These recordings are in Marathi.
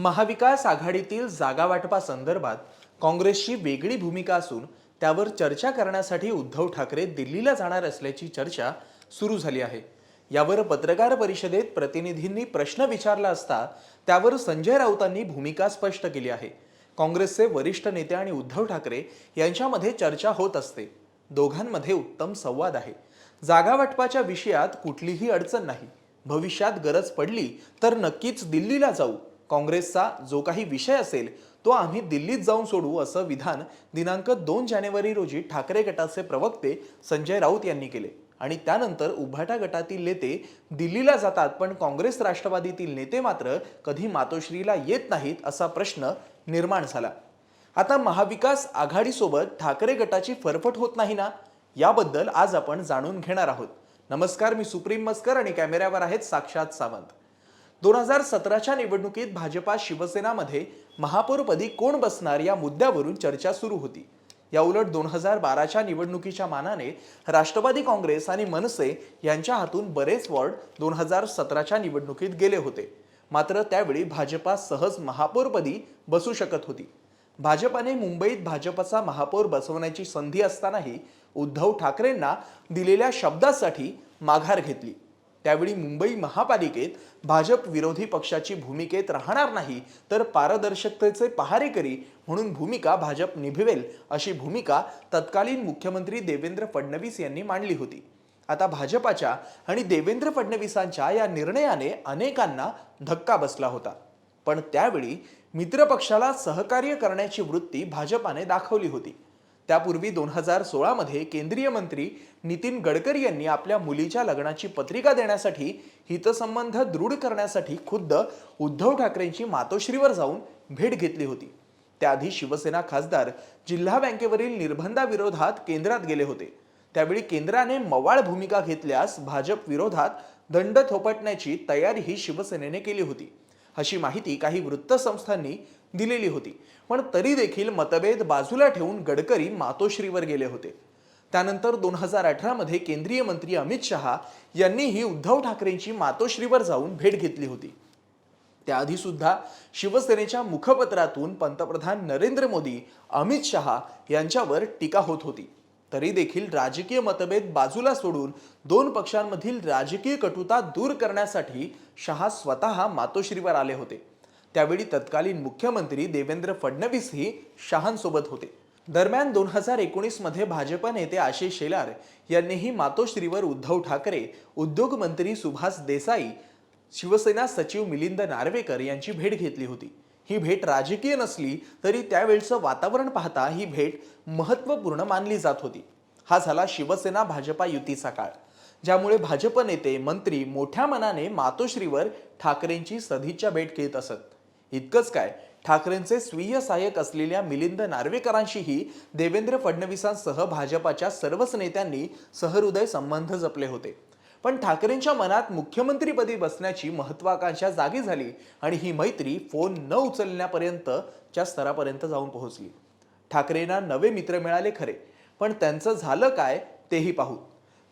महाविकास आघाडीतील जागा वाटपासंदर्भात काँग्रेसची वेगळी भूमिका असून त्यावर चर्चा करण्यासाठी उद्धव ठाकरे दिल्लीला जाणार असल्याची चर्चा सुरू झाली आहे. यावर पत्रकार परिषदेत प्रतिनिधींनी प्रश्न विचारला असता त्यावर संजय राऊतांनी भूमिका स्पष्ट केली आहे. काँग्रेसचे वरिष्ठ नेते आणि उद्धव ठाकरे यांच्यामध्ये चर्चा होत असते. दोघांमध्ये उत्तम संवाद आहे. जागा वाटपाच्या विषयात कुठलीही अडचण नाही. भविष्यात गरज पडली तर नक्कीच दिल्लीला जाऊ. काँग्रेसचा जो काही विषय असेल तो आम्ही दिल्लीत जाऊन सोडू असं विधान दिनांक दोन जानेवारी रोजी ठाकरे गटाचे प्रवक्ते संजय राऊत यांनी केले. आणि त्यानंतर उभाटा गटातील नेते दिल्लीला जातात पण काँग्रेस राष्ट्रवादीतील नेते मात्र कधी मातोश्रीला येत नाहीत असा प्रश्न निर्माण झाला. आता महाविकास आघाडीसोबत ठाकरे गटाची फरफट होत नाही ना? याबद्दल आज आपण जाणून घेणार आहोत. नमस्कार मी सुप्रीम मस्कर आणि कॅमेऱ्यावर आहेत साक्षात सावंत. दोन हजार सतराच्या निवडणुकीत भाजपा शिवसेनामध्ये महापौरपदी कोण बसणार या मुद्द्यावरून चर्चा सुरू होती. या उलट दोन हजार बाराच्या निवडणुकीच्या मानाने राष्ट्रवादी काँग्रेस आणि मनसे यांच्या हातून बरेच वॉर्ड दोन हजार सतराच्या निवडणुकीत गेले होते. मात्र त्यावेळी भाजपा सहज महापौरपदी बसू शकत होती. भाजपाने मुंबईत भाजपचा महापौर बसवण्याची संधी असतानाही उद्धव ठाकरेंना दिलेल्या शब्दासाठी माघार घेतली. त्यावेळी मुंबई महापालिकेत भाजप विरोधी पक्षाची भूमिकेत राहणार नाही तर पारदर्शकतेचे पहारेकरी म्हणून भूमिका भाजप निभवेल अशी भूमिका तत्कालीन मुख्यमंत्री देवेंद्र फडणवीस यांनी मांडली होती. आता भाजपाच्या आणि देवेंद्र फडणवीसांच्या या निर्णयाने अनेकांना धक्का बसला होता. पण त्यावेळी मित्रपक्षाला सहकार्य करण्याची वृत्ती भाजपाने दाखवली होती. त्यापूर्वी दोन हजार सोळामध्ये केंद्रीय मंत्री नितीन गडकरी यांनी आपल्या मुलीच्या लग्नाची पत्रिका देण्यासाठी हितसंबंध दृढ करण्यासाठी खुद्द उद्धव ठाकरेंची मातोश्रीवर जाऊन भेट घेतली होती. त्याआधी शिवसेना खासदार जिल्हा बँकेवरील निर्बंधाविरोधात केंद्रात गेले होते. त्यावेळी केंद्राने मवाळ भूमिका घेतल्यास भाजप विरोधात दंड थोपटण्याची तयारीही शिवसेनेने केली होती. अशी माहिती काही वृत्तसंस्थांनी दिलेली होती. पण तरी देखील मतभेद बाजूला ठेवून गडकरी मातोश्रीवर गेले होते. त्यानंतर दोन हजार अठरामध्ये केंद्रीय मंत्री अमित शहा यांनीही उद्धव ठाकरेंची मातोश्रीवर जाऊन भेट घेतली होती. त्याआधी सुद्धा शिवसेनेच्या मुखपत्रातून पंतप्रधान नरेंद्र मोदी अमित शहा यांच्यावर टीका होत होती. तरी देखील राजकीय मतभेद बाजूला सोडून दोन पक्षांमधील राजकीय कटुता दूर करण्यासाठी शहा स्वतः मातोश्रीवर आले होते. त्यावेळी तत्कालीन मुख्यमंत्री देवेंद्र फडणवीसही शहांसोबत होते. दरम्यान दोन हजार एकोणीसमध्ये भाजप नेते आशिष शेलार यांनीही मातोश्रीवर उद्धव ठाकरे उद्योग मंत्री सुभाष देसाई शिवसेना सचिव मिलिंद नार्वेकर यांची भेट घेतली होती. ही भेट राजकीय नसली तरी त्यावेळचं वातावरण पाहता ही भेट महत्त्वपूर्ण मानली जात होती. हा झाला शिवसेना भाजपा युतीचा काळ ज्यामुळे भाजप नेते मंत्री मोठ्या मनाने मातोश्रीवर ठाकरेंची सदिच्छा भेट घेत असत. इतकंच काय ठाकरेंचे स्वीय सहाय्यक असलेल्या मिलिंद नार्वेकरांशीही देवेंद्र फडणवीसांसह भाजपाच्या सर्वच नेत्यांनी सहृदय संबंध जपले होते. पण ठाकरेंच्या मनात मुख्यमंत्रीपदी बसण्याची महत्वाकांक्षा जागी झाली आणि ही मैत्री फोन न उचलण्यापर्यंतच्या स्तरापर्यंत जाऊन पोहोचली. ठाकरेंना नवे मित्र मिळाले खरे पण त्यांचं झालं काय तेही पाहू.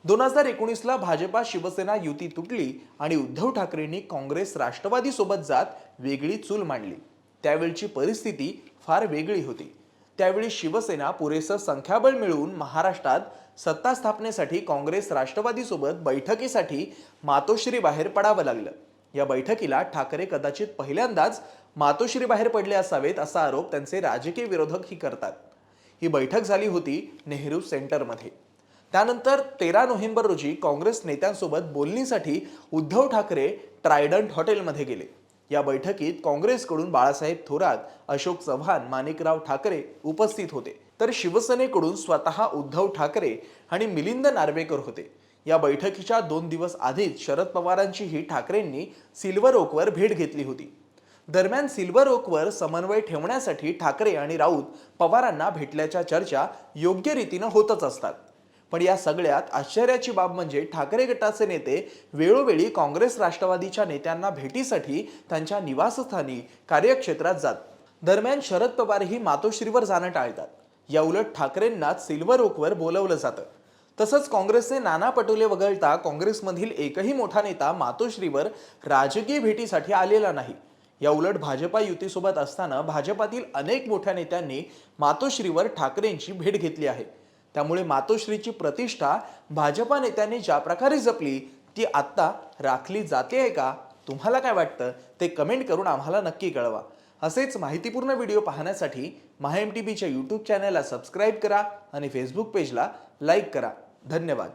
दोन हजार एकोणीसला भाजपा शिवसेना युती तुटली आणि उद्धव ठाकरेंनी काँग्रेस राष्ट्रवादीसोबत जात वेगळी चूल मांडली. त्यावेळची परिस्थिती फार वेगळी होती. त्यावेळी शिवसेना पुरेसं संख्याबळ मिळवून महाराष्ट्रात सत्ता स्थापनेसाठी काँग्रेस राष्ट्रवादीसोबत बैठकीसाठी मातोश्री बाहेर पडावं लागलं. या बैठकीला ठाकरे कदाचित पहिल्यांदाच मातोश्री बाहेर पडले असावेत असा आरोप त्यांचे राजकीय विरोधक ही करतात. ही बैठक झाली होती नेहरू सेंटरमध्ये. त्यानंतर तेरा नोव्हेंबर रोजी काँग्रेस नेत्यांसोबत बोलणीसाठी उद्धव ठाकरे ट्रायडंट हॉटेलमध्ये गेले. या बैठकीत काँग्रेसकडून बाळासाहेब थोरात अशोक चव्हाण माणिकराव ठाकरे उपस्थित होते. तर शिवसेनेकडून स्वतः उद्धव ठाकरे आणि मिलिंद नार्वेकर होते. या बैठकीच्या दोन दिवस आधीच शरद पवारांचीही ठाकरेंनी सिल्वर ओकवर भेट घेतली होती. दरम्यान सिल्वर ओकवर समन्वय ठेवण्यासाठी ठाकरे आणि राऊत पवारांना भेटल्याच्या चर्चा योग्य रीतीनं होतच असतात. पण या सगळ्यात आश्चर्याची बाब म्हणजे ठाकरे गटाचे नेते वेळोवेळी काँग्रेस राष्ट्रवादीच्या नेत्यांना भेटीसाठी त्यांच्या निवासस्थानी कार्यक्षेत्रात जात. दरम्यान शरद पवारही मातोश्रीवर जाणं टाळतात. या उलट ठाकरेंना सिल्वर ओकवर बोलवलं जातं. तसंच काँग्रेसचे नाना पटोले वगळता काँग्रेसमधील एकही मोठा नेता मातोश्रीवर राजकीय भेटीसाठी आलेला नाही. या उलट भाजपा युतीसोबत असताना भाजपातील अनेक मोठ्या नेत्यांनी मातोश्रीवर ठाकरेंची भेट घेतली आहे. त्यामुळे मातोश्रीची प्रतिष्ठा भाजपा नेत्यांनी ज्या प्रकारे जपली ती आत्ता राखली जाते आहे का? तुम्हाला काय वाटतं? ते कमेंट करून आम्हाला नक्की कळवा. असेच माहितीपूर्ण व्हिडिओ पाहण्यासाठी माहा एम टी व्हीच्या यूट्यूब चॅनलला सबस्क्राईब करा आणि फेसबुक पेजला लाईक करा. धन्यवाद.